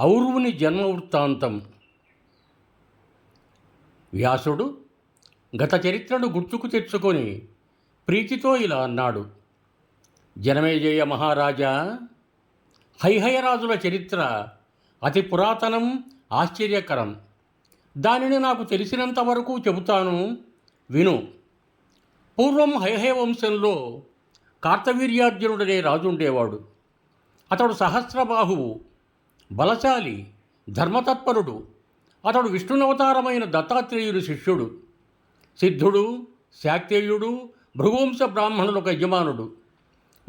ఔరువుని జన్మ వృత్తాంతం వ్యాసుడు గత చరిత్రను గుర్తుకు తెచ్చుకొని ప్రీతితో ఇలా అన్నాడు. జనమేజయ మహారాజా హైహయరాజుల చరిత్ర అతి పురాతనం ఆశ్చర్యకరం. దానిని నాకు తెలిసినంత వరకు చెబుతాను విను. పూర్వం హైహయ వంశంలో కార్తవీర్యార్జునుడనే రాజు ఉండేవాడు అతడు సహస్రబాహువు. బలశాలి ధర్మతత్పరుడు. అతడు విష్ణునవతారమైన దత్తాత్రేయుడు శిష్యుడు. సిద్ధుడు శాక్తేయుడు భృగువంశ బ్రాహ్మణులకు యజమానుడు.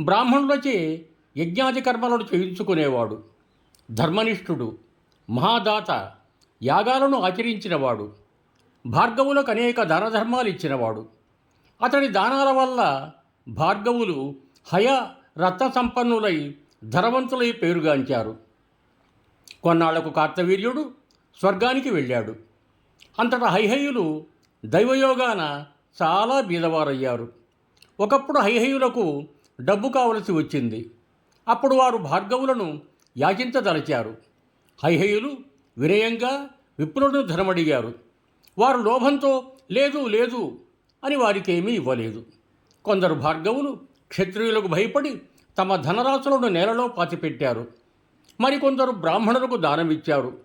బ్రాహ్మణులచే యజ్ఞాది కర్మలను చేయించుకునేవాడు. ధర్మనిష్ఠుడు మహాదాత యాగాలను ఆచరించినవాడు. భార్గవులకు అనేక దానధర్మాలు ఇచ్చినవాడు. అతడి దానాల వల్ల భార్గవులు హయ రత్న సంపన్నులై ధనవంతులై పేరుగాంచారు. కొన్నాళ్ళకు కార్తవీర్యుడు స్వర్గానికి వెళ్ళాడు. అంతటా హైహయులు దైవయోగాన చాలా బీదవారయ్యారు. ఒకప్పుడు హైహయులకు డబ్బు కావలసి వచ్చింది. అప్పుడు వారు భార్గవులను యాచించదలచారు హైహయులు వినయంగా విప్రులను ధనమడిగారు. వారు లోభంతో లేదు లేదు అని వారికేమీ ఇవ్వలేదు. కొందరు భార్గవులు క్షత్రియులకు భయపడి తమ ధనరాశులను నేలలో పాతిపెట్టారు. మరికొందరు బ్రాహ్మణులకు దానమిచ్చారు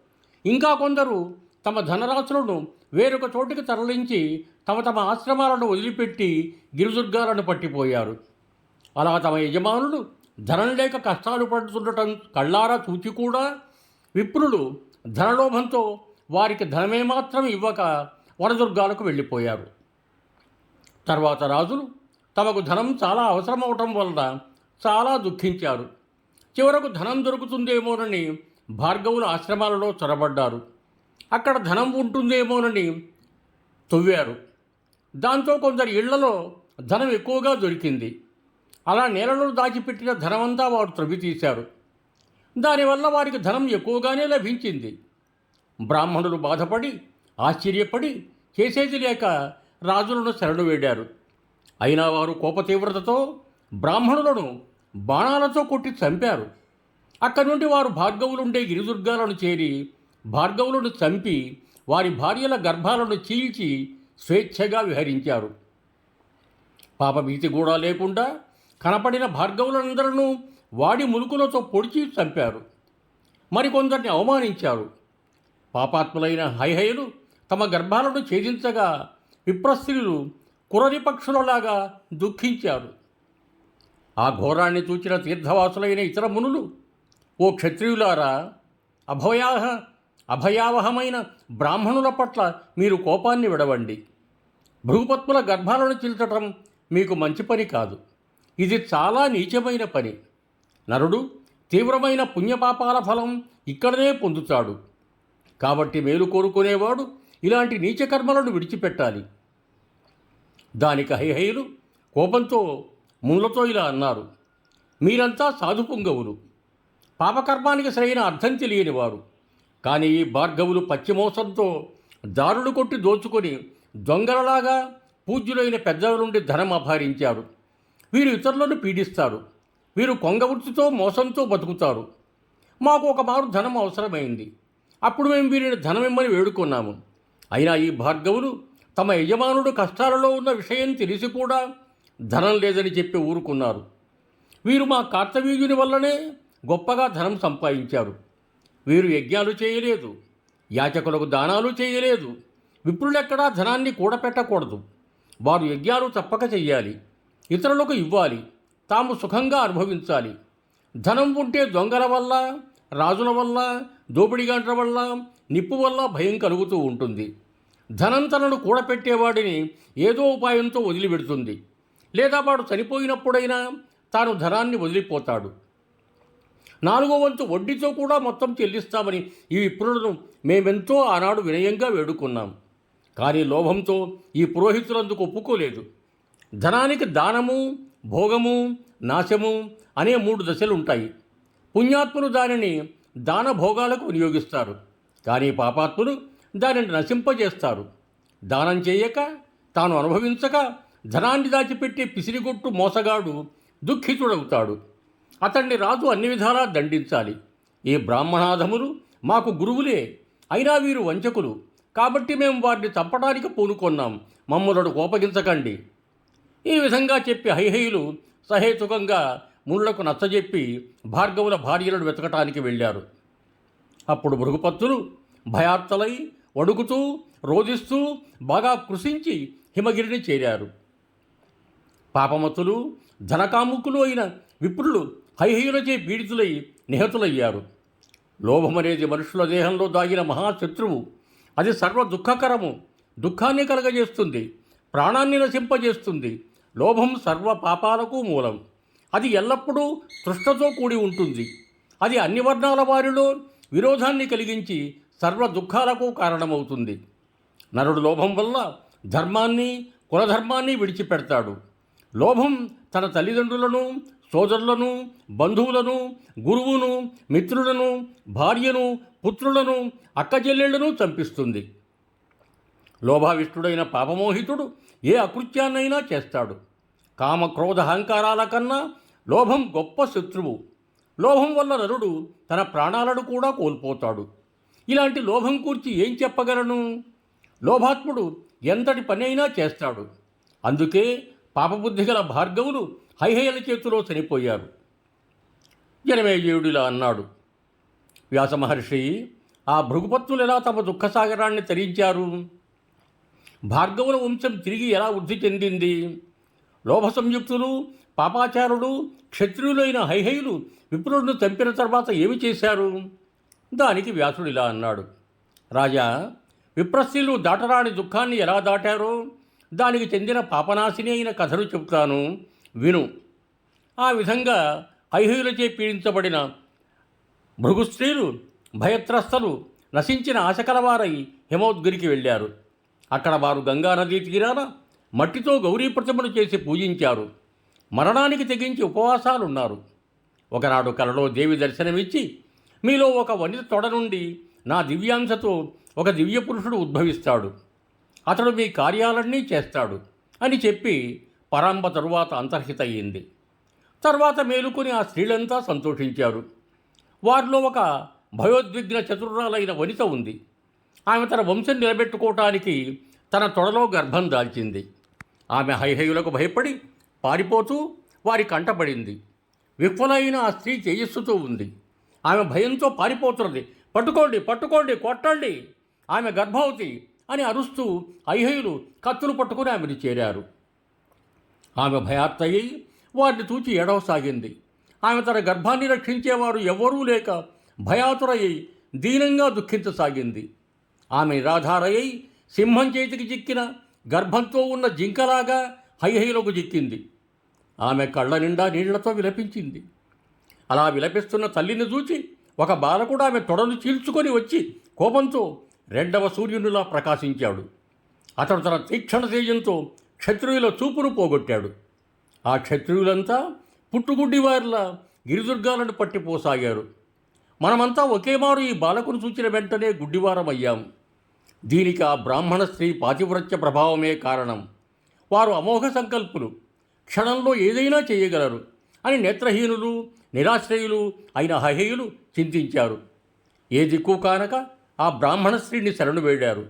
ఇంకా కొందరు తమ ధనరాశులను వేరొక చోటికి తరలించి తమ తమ ఆశ్రమాలను వదిలిపెట్టి గిరిదుర్గాలను పట్టిపోయారు. అలా తమ యజమానులు ధనం లేక కష్టాలు పడుతుండటం కళ్ళారా చూచి కూడా విప్రులు ధనలోభంతో వారికి ధనమే మాత్రం ఇవ్వక వనదుర్గాలకు వెళ్ళిపోయారు. తర్వాత రాజులు తమకు ధనం చాలా అవసరమవటం వలన చాలా దుఃఖించారు. చివరకు ధనం దొరుకుతుందేమోనని భార్గవుల ఆశ్రమాలలో చొరబడ్డారు. అక్కడ ధనం ఉంటుందేమోనని తవ్వారు. దాంతో కొందరు ఇళ్ళలో ధనం ఎక్కువగా దొరికింది. అలా నేలలో దాచిపెట్టిన ధనమంతా వారు త్రవ్వి తీశారు దానివల్ల వారికి ధనం ఎక్కువగానే లభించింది. బ్రాహ్మణులు బాధపడి ఆశ్చర్యపడి చేసేది లేక రాజులను శరణు వేడారు. అయినా వారు కోపతీవ్రతతో బ్రాహ్మణులను బాణాలతో కొట్టి చంపారు. అక్కడి నుండి వారు భార్గవులుండే గిరిదుర్గాలను చేరి భార్గవులను చంపి వారి భార్యల గర్భాలను చీల్చి స్వేచ్ఛగా విహరించారు. పాపభీతి కూడా లేకుండా కనపడిన భార్గవులందరూ వాడి ములుకులతో పొడిచి చంపారు. మరికొందరిని అవమానించారు. పాపాత్ములైన హైహయులు తమ గర్భాలను ఛేదించగా విప్రస్త్రీలు కురరి పక్షులలాగా దుఃఖించారు. ఆ ఘోరాన్ని చూచిన తీర్థవాసులైన ఇతర మునులు ఓ క్షత్రియులారా అభయాహ అభయావహమైన బ్రాహ్మణుల పట్ల మీరు కోపాన్ని విడవండి. భృగుపత్ముల గర్భాలను చిల్చటం మీకు మంచి పని కాదు. ఇది చాలా నీచమైన పని. నరుడు తీవ్రమైన పుణ్యపాపాల ఫలం ఇక్కడనే పొందుతాడు. కాబట్టి మేలు కోరుకునేవాడు ఇలాంటి నీచకర్మలను విడిచిపెట్టాలి. దానికి హైహయులు కోపంతో ముళ్ళతో ఇలా అన్నారు మీరంతా సాధుపుంగవులు పాపకర్మానికి సరైన అర్థం తెలియని వారు కానీ ఈ భార్గవులు పశ్చిమోసంతో దారులు కొట్టి దోచుకొని దొంగలలాగా పూజ్యులైన పెద్దల నుండి ధనం అపహరించారు. వీరు ఇతరులను పీడిస్తారు. వీరు కొంగవృత్తితో మోసంతో బతుకుతారు. మాకు ఒక మారు ధనం అవసరమైంది. అప్పుడు మేము వీరిని ధనమిమ్మని వేడుకున్నాము. అయినా ఈ భార్గవులు తమ యజమానుడు కష్టాలలో ఉన్న విషయం తెలిసి కూడా ధనం లేదని చెప్పి ఊరుకున్నారు. వీరు మా కార్తవీర్యుని వల్లనే గొప్పగా ధనం సంపాదించారు. వీరు యజ్ఞాలు చేయలేదు యాచకులకు దానాలు చేయలేదు విప్రులెక్కడా ధనాన్ని కూడపెట్టకూడదు. వారు యజ్ఞాలు తప్పక చెయ్యాలి ఇతరులకు ఇవ్వాలి తాము సుఖంగా అనుభవించాలి. ధనం ఉంటే దొంగల వల్ల రాజుల వల్ల దోపిడిగాంట్ల వల్ల నిప్పు వల్ల భయం కలుగుతూ ఉంటుంది. ధనం తనను కూడపెట్టేవాడిని ఏదో ఉపాయంతో వదిలిపెడుతుంది. లేదా వాడు చనిపోయినప్పుడైనా తాను ధనాన్ని వదిలిపోతాడు. నాలుగో వంతు వడ్డీతో కూడా మొత్తం చెల్లిస్తామని ఈ విప్రులను మేమెంతో ఆనాడు వినయంగా వేడుకున్నాం. కానీ లోభంతో ఈ పురోహితులందుకు ఒప్పుకోలేదు. ధనానికి దానము భోగము నాశము అనే మూడు దశలు ఉంటాయి పుణ్యాత్ములు దానిని దాన భోగాలకు వినియోగిస్తారు. కానీ పాపాత్ములు దానిని నశింపజేస్తారు. దానం చేయక తాను అనుభవించక ధనాన్ని దాచిపెట్టే పిసిరిగొట్టు మోసగాడు దుఃఖితుడవుతాడు. అతన్ని రాజు అన్ని విధాలా దండించాలి. ఈ బ్రాహ్మణాధములు మాకు గురువులే అయినా వీరు వంచకులు. కాబట్టి మేము వారిని చంపడానికి పూనుకొన్నాం. మమ్మలను కోపగించకండి. ఈ విధంగా చెప్పి హైహయులు సహేతుకంగా ముళ్ళకు నచ్చజెప్పి భార్గవుల భార్యలను వెతకటానికి వెళ్ళారు. అప్పుడు మృగపత్తులు భయార్తలై వణుకుతూ రోధిస్తూ బాగా కృషించి హిమగిరిని చేరారు. పాపమతులు ధనకాముకులు అయిన విప్రులు హైహయులచే పీడితులై నిహతులయ్యారు. లోభమనేది మనుషుల దేహంలో దాగిన మహాశత్రువు. అది సర్వ దుఃఖకరము. దుఃఖాన్ని కలగజేస్తుంది. ప్రాణాన్ని నశింపజేస్తుంది. లోభం సర్వ పాపాలకు మూలం. అది ఎల్లప్పుడూ తృష్ణతో కూడి ఉంటుంది. అది అన్ని వర్ణాల వారిలో విరోధాన్ని కలిగించి సర్వ దుఃఖాలకు కారణమవుతుంది. నరుడు లోభం వల్ల ధర్మాన్ని కులధర్మాన్ని విడిచిపెడతాడు. లోభం తన తల్లిదండ్రులను సోదరులను బంధువులను గురువును మిత్రులను భార్యను పుత్రులను అక్కచెల్లెళ్ళను చంపిస్తుంది. లోభావిష్టుడైన పాపమోహితుడు ఏ అకృత్యాన్నైనా చేస్తాడు. కామ క్రోధ అహంకారాల కన్నా లోభం గొప్ప శత్రువు. లోభం వల్ల నరుడు తన ప్రాణాలను కూడా కోల్పోతాడు. ఇలాంటి లోభం కూర్చి ఏం చెప్పగలను? లోభాత్ముడు ఎంతటి పని అయినా చేస్తాడు. అందుకే పాపబుద్ధి గల భార్గవులు హైహయల చేతిలో చనిపోయారు. జనమేజయుడిలా అన్నాడు. వ్యాసమహర్షి ఆ భృగుపత్తులు ఎలా తమ దుఃఖసాగరాన్ని తరించారు? భార్గవుల వంశం తిరిగి ఎలా వృద్ధి చెందింది? లోభ సంయుక్తులు పాపాచారుడు క్షత్రియులైన హైహయులు విప్రుడిని చంపిన తర్వాత ఏమి చేశారు? దానికి వ్యాసుడు ఇలా అన్నాడు. రాజా విప్రస్త్రీలు దాటరాని దుఃఖాన్ని ఎలా దాటారో దానికి చెందిన పాపనాశిని అయిన కథను చెబుతాను. విను. ఆ విధంగా హైహయులచే పీడించబడిన భృగుస్త్రీలు భయత్రస్తలు నశించిన ఆశకలవారై హిమోద్గిరికి వెళ్ళారు. అక్కడ వారు గంగా నదీ తీరాన మట్టితో గౌరీ ప్రతిమను చేసి పూజించారు. మరణానికి తెగించి ఉపవాసాలున్నారు. ఒకనాడు కలలో దేవి దర్శనమిచ్చి మీలో ఒక వనిత తొడ నుండి నా దివ్యాంశతో ఒక దివ్య పురుషుడు ఉద్భవిస్తాడు. అతడు మీ కార్యాలన్నీ చేస్తాడు అని చెప్పి పరాంబ తరువాత అంతర్హితయ్యింది. తర్వాత మేలుకొని ఆ స్త్రీలంతా సంతోషించారు. వారిలో ఒక భయోద్విగ్న చతుర్రాలైన వనిత ఉంది. ఆమె తన వంశం నిలబెట్టుకోవటానికి తన తొడలో గర్భం దాల్చింది. ఆమె హైహయులకు భయపడి పారిపోతూ వారి కంటపడింది. విఫలైన ఆ స్త్రీ తేజస్సుతో ఉంది. ఆమె భయంతో పారిపోతున్నది. పట్టుకోండి పట్టుకోండి కొట్టండి. ఆమె గర్భవతి అని అరుస్తూ ఐహయులు కత్తులు పట్టుకుని ఆమెను చేరారు. ఆమె భయాత్తయ్యి వారిని తూచి ఎడవసాగింది ఆమె తన గర్భాన్ని రక్షించేవారు ఎవరూ లేక భయాతురయ్యి దీనంగా దుఃఖించసాగింది. ఆమె నిరాధారయ్యి సింహం చేతికి చిక్కిన గర్భంతో ఉన్న జింకలాగా హైహైలకు చిక్కింది. ఆమె కళ్ళ నిండా నీళ్ళతో విలపించింది. అలా విలపిస్తున్న తల్లిని చూచి ఒక బాలకుడు ఆమె తొడను చీల్చుకొని వచ్చి కోపంతో రెండవ సూర్యునిలా ప్రకాశించాడు. అతడు తన తీక్షణ తేజంతో క్షత్రియుల చూపును పోగొట్టాడు. ఆ క్షత్రియులంతా పుట్టుగుడ్డి వారిలా గిరిదుర్గాలను పట్టిపోసాగారు మనమంతా ఒకేమారు ఈ బాలకును చూచిన వెంటనే గుడ్డివారమయ్యాం. దీనికి ఆ బ్రాహ్మణ స్త్రీ పాతివ్రత్య ప్రభావమే కారణం. వారు అమోఘ సంకల్పులు. క్షణంలో ఏదైనా చేయగలరు అని నేత్రహీనులు నిరాశ్రయులు అయిన హహేయులు చింతించారు. ఏ దిక్కు కానక ఆ బ్రాహ్మణ స్త్రీని శరణు వేడారు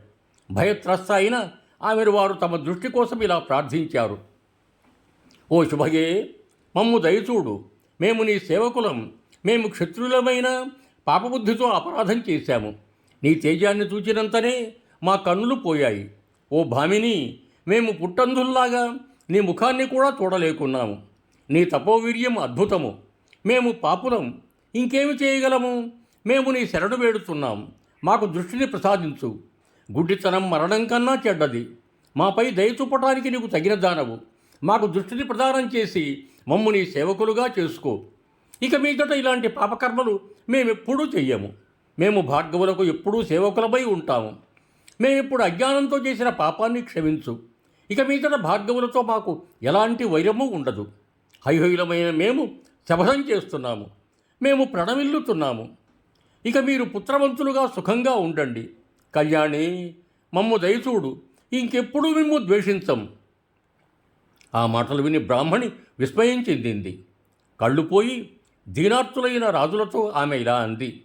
భయత్రస్త అయిన ఆమెను వారు తమ దృష్టి కోసం ఇలా ప్రార్థించారు. ఓ శుభగే మమ్ము దయచూడు. మేము నీ సేవకులం. మేము క్షత్రులమైన పాపబుద్ధితో అపరాధం చేశాము. నీ తేజాన్ని చూచినంతనే మా కన్నులు పోయాయి. ఓ భామిని మేము పుట్టందుల్లాగా నీ ముఖాన్ని కూడా చూడలేకున్నాము. నీ తపోవీర్యం అద్భుతము. మేము పాపులం. ఇంకేమి చేయగలము? మేము నీ శరణు వేడుతున్నాం. మాకు దృష్టిని ప్రసాదించు. గుడ్డితనం మరణం కన్నా చెడ్డది. మాపై దయ చూపటానికి నీకు తగిన దానవు. మాకు దృష్టిని ప్రదానం చేసి మమ్ము నీ సేవకులుగా చేసుకో. ఇక మీదట ఇలాంటి పాపకర్మలు మేమెప్పుడూ చెయ్యము. మేము భార్గవులకు ఎప్పుడూ సేవకులపై ఉంటాము. మేమిప్పుడు అజ్ఞానంతో చేసిన పాపాన్ని క్షమించు. ఇక మీదట భార్గవులతో మాకు ఎలాంటి వైరము ఉండదు. హైహైలమైన మేము శపథం చేస్తున్నాము. మేము ప్రణమిల్లుతున్నాము. ఇక మీరు పుత్రవంతులుగా సుఖంగా ఉండండి. కళ్యాణి మమ్ము దయచూడు. ఇంకెప్పుడు మేము ద్వేషించం. ఆ మాటలు విని బ్రాహ్మణి విస్మయం చెందింది. కళ్ళు పోయి దీనార్థులైన రాజులతో ఆమె ఇలా అంది.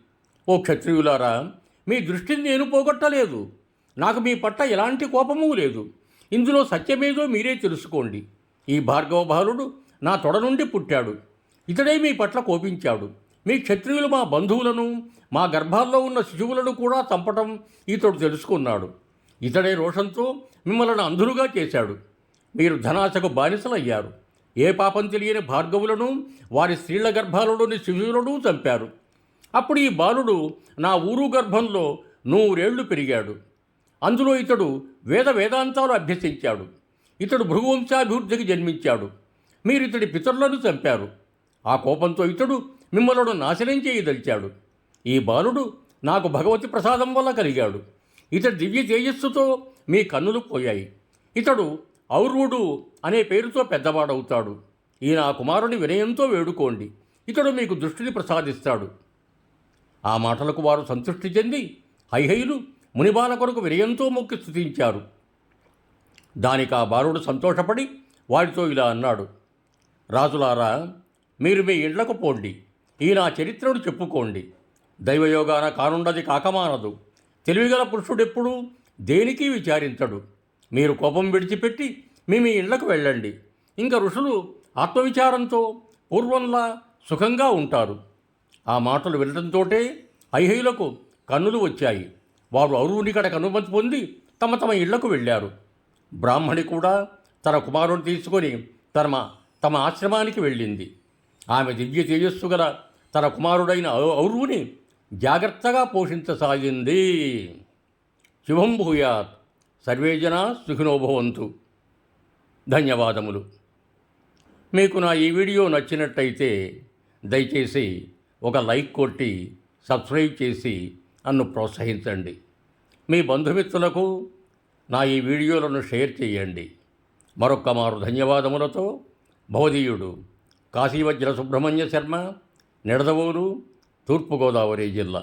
ఓ క్షత్రియులారా మీ దృష్టిని నేను పోగొట్టలేదు. నాకు మీ పట్ల ఎలాంటి కోపమూ లేదు. ఇందులో సత్యమేదో మీరే తెలుసుకోండి. ఈ భార్గవ బాలుడు నా తొడ నుండి పుట్టాడు. ఇతడే మీ పట్ల కోపించాడు. మీ క్షత్రియులు మా బంధువులను మా గర్భాల్లో ఉన్న శిశువులను కూడా చంపటం ఇతడు తెలుసుకున్నాడు. ఇతడే రోషంతో మిమ్మల్ని అంధులుగా చేశాడు. మీరు ధనాశకు బానిసలయ్యారు. ఏ పాపం తెలియని భార్గవులను వారి స్త్రీల గర్భాలలోని శిశువులను చంపారు. అప్పుడు ఈ బాలుడు నా ఊరు గర్భంలో నూరేళ్ళు పెరిగాడు. అందులో ఇతడు వేద వేదాంతాలు అభ్యసించాడు. ఇతడు భృగువంశాభివృద్ధికి జన్మించాడు. మీరు ఇతడి పితరులను చంపారు. ఆ కోపంతో ఇతడు మిమ్మలను నాశనం చేయదలిచాడు. ఈ బాలుడు నాకు భగవతి ప్రసాదం వల్ల కలిగాడు. ఇతడు దివ్య తేజస్సుతో మీ కన్నులు పోయాయి. ఇతడు ఔర్వుడు అనే పేరుతో పెద్దవాడవుతాడు. ఈ నా కుమారుని వినయంతో వేడుకోండి. ఇతడు మీకు దృష్టిని ప్రసాదిస్తాడు. ఆ మాటలకు వారు సంతృష్టి చెంది హైహైలు మునిబాల కొరకు వినయంతో మొక్కి స్థుతించారు దానికి ఆ బాలుడు సంతోషపడి వారితో ఇలా అన్నాడు. రాజులారా మీరు మీ ఇండ్లకు పోండి. ఈ నా చరిత్రను చెప్పుకోండి. దైవయోగాన కానుండది కాకమానదు. తెలివిగల పురుషుడెప్పుడు దేనికి విచారించడు. మీరు కోపం విడిచిపెట్టి మీ మీ ఇళ్ళకు వెళ్ళండి. ఇంకా ఋషులు ఆత్మవిచారంతో పూర్వంలా సుఖంగా ఉంటారు. ఆ మాటలు వినడంతోటే ఐహైలకు కన్నులు వచ్చాయి. వారు అరువునికడ కనుమతి పొంది తమ తమ ఇళ్ళకు వెళ్ళారు. బ్రాహ్మణి కూడా తన కుమారుని తీసుకొని తన తమ ఆశ్రమానికి వెళ్ళింది. ఆమె దివ్య తేజస్సు గల తన కుమారుడైన ఔరువుని జాగ్రత్తగా పోషించసాగింది. శుభం భూయాత్. సర్వేజన సుఖినోభవంతు ధన్యవాదములు. మీకు నా ఈ వీడియో నచ్చినట్టయితే దయచేసి ఒక లైక్ కొట్టి సబ్స్క్రైబ్ చేసి నన్ను ప్రోత్సహించండి. మీ బంధుమిత్రులకు నా ఈ వీడియోలను షేర్ చేయండి. మరొక్క మారు ధన్యవాదములతో భవదీయుడు కాశీవజ్ర సుబ్రహ్మణ్య శర్మ నిడదవోలు తూర్పుగోదావరి జిల్లా